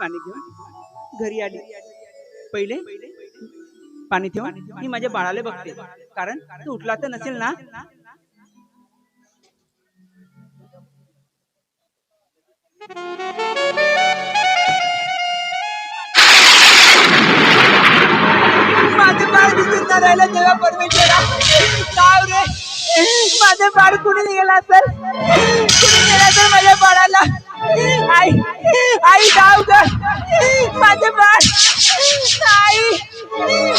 पाणी घेऊन घरी आली. पहिले पाणी ठेवून मी माझ्या बाळाला बघते. कारण तू उठला तर नसेल ना? माझं बाळ दिसून राहिलं तेव्हा परमेश्वरा साव रे. माझं बाळ कुणी गेला असेल? कुणी गेला असेल माझ्या बाळाला? आई आई जाऊ ग माझं बाळ. आई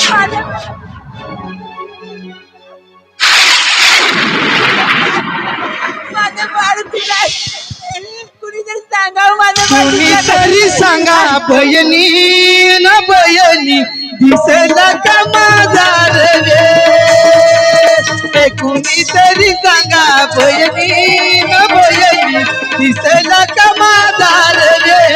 माझं माझं बाळ कुठं आहे कुणीतरी सांगावं माझं बाळ तुम्ही कुठं आहे? तरी सांगा बयनी न बयनी दिसला का माझा रे? ए तरी सांगा बयनी न बयनी दिसला का माझा रे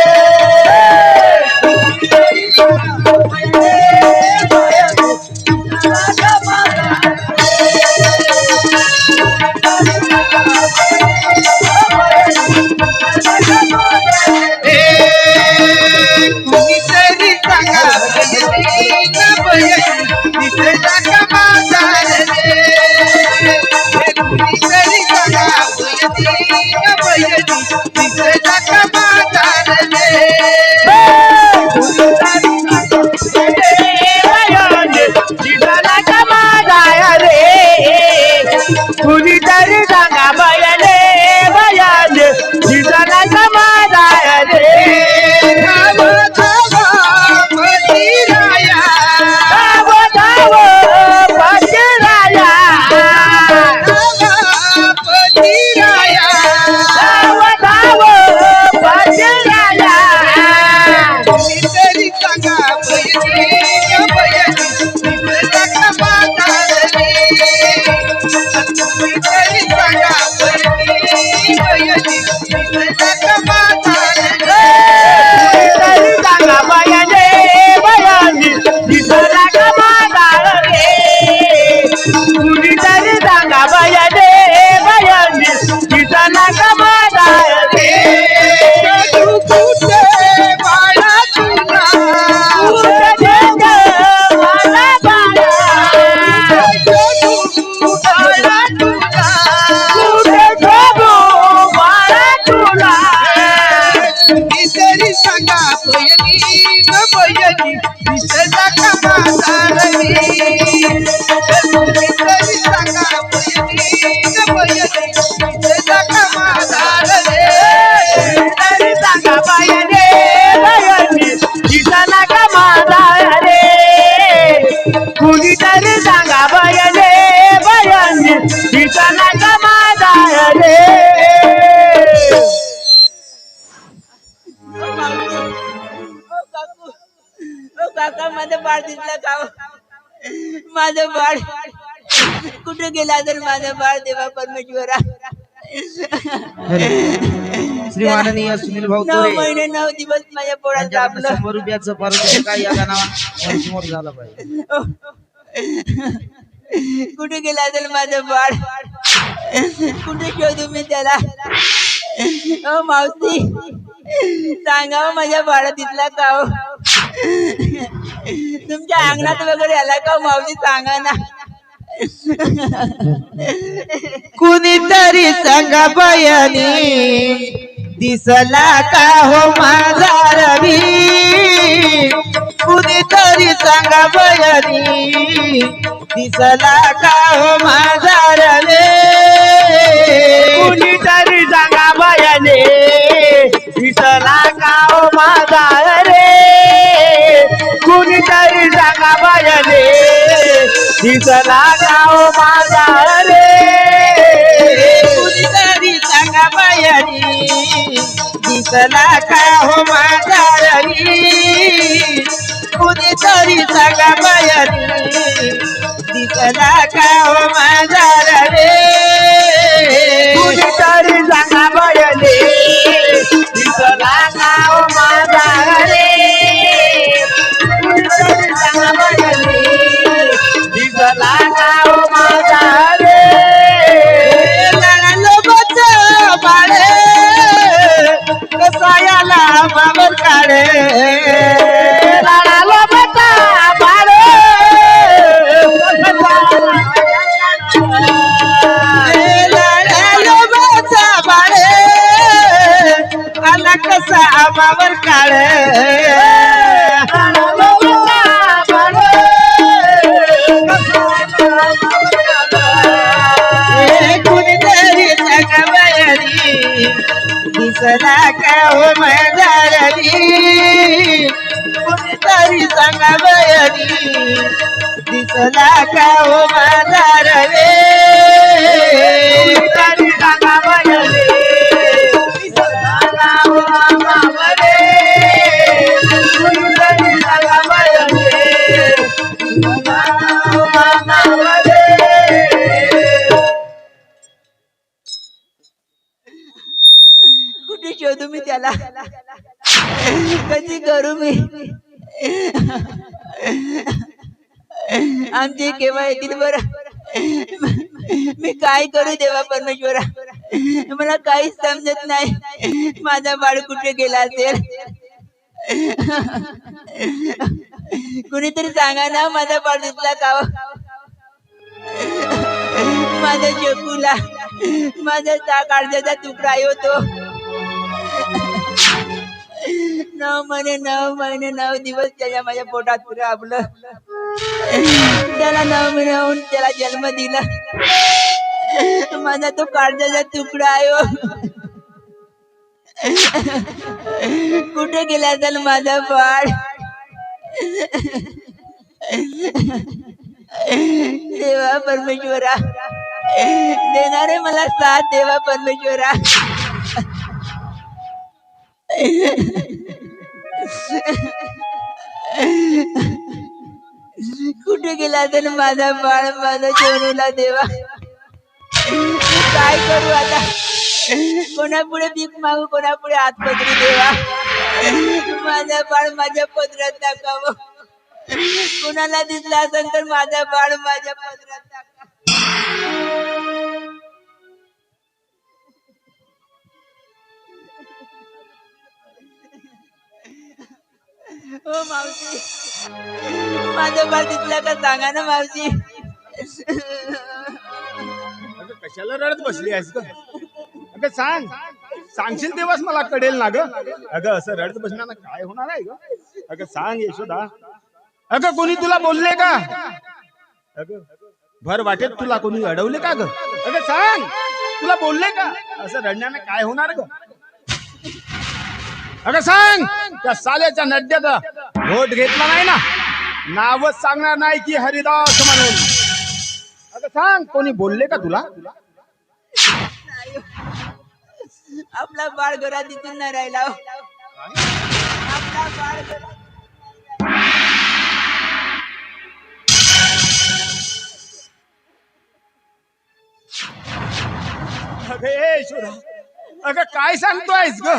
माझं बाळ. कुठे गेला तर माझं बाळ देवा परमेश्वरा. श्री माननीय सुनील भाऊ नऊ महिने नऊ दिवस माझ्या पोळात दाबलं. शंभर रुपयाचं पारितोषिक आहे या गाण्यावर समोर झालं पाहिजे. कुठे गेला तर माझं बाळ? कुठे शोधू मी त्याला? ओ मावशी सांगावं माझ्या बाळा दिसला का हो? तुमच्या अंगणात वगैरे आला का? हो, मावशी सांगा ना. कुणीतरी सांगा बयानी दिसला का हो माझा रवी? कुणीतरी सांगा बयानी दिसला का हो माझा रवी? कुणीतरी सांगा बयाने दिसला हो माझा रे. कुणीतरी सांगा बयनी दिसला का हो माझा रवी कुणीतरी सांगा बयनी दिसला का हो माझा रवे कुणीतरी सांगा कुणीतरी सांगा बयले दिसला हो मावळे कुठे शोधू मी त्याला? कधी करू मी? आमचे केव्हा येतील बर? मी काय करू देवा परमेश्वरा? मला काहीच समजत नाही. माझा बाळ कुठे गेला असेल? कुणीतरी सांगा ना माझा बाळ दिसला का हो? माझ्या शेपूला माझा काळजाचा तुकडा होतो नऊ महिने नऊ महिने नऊ दिवस त्याच्या माझ्या पोटात राबलं त्याला नऊ महिने होऊन त्याला जन्म दिला. माझा तो काळजाचा तुकडा आहे हो. कुठे गेला असेल माझा बाळ? देवा परमेश्वरा देणारे मला साथ देवा परमेश्वरा. कुठे गेला तर माझा बाळ माझा जेवणीला देवा. काय करू आता? कोणापुढे भीक मागू कोणापुढे हात पदरी देवा? माझा बाळ माझ्या पदरात टाकावं. कुणाला दिसला असेल तर माझा बाळ माझ्या पदरात टाका. हो मावशी. माझं बाळ दिसला का सांगा ना मावशी. अगं कशाला रडत बसली आहेस ग? अगं सांग. सांगशील तेव्हाच मला कळेल ना ग? अगं असं रडत बसण्यानं काय होणार आहे ग? अगं सांग यशोदा. अगं कोणी तुला बोलले का? अगं भर वाटेत तुला कोणी अडवले का ग? अगं सांग. तुला बोलले का? असं रडण्यानं काय होणार ग? अगं सांग. त्या साल्याच्या नड्याचा भोट घेतला नाही ना? नावच सांगणार नाही की हरिदास म्हणून. अगं सांग कोणी बोलले का तुला? आपला बाळ घरात दिसून नाही राहिला हो. आपला बाळ घरात अगं ए, ईश्वरा. अगं काय सांगतोयस ग?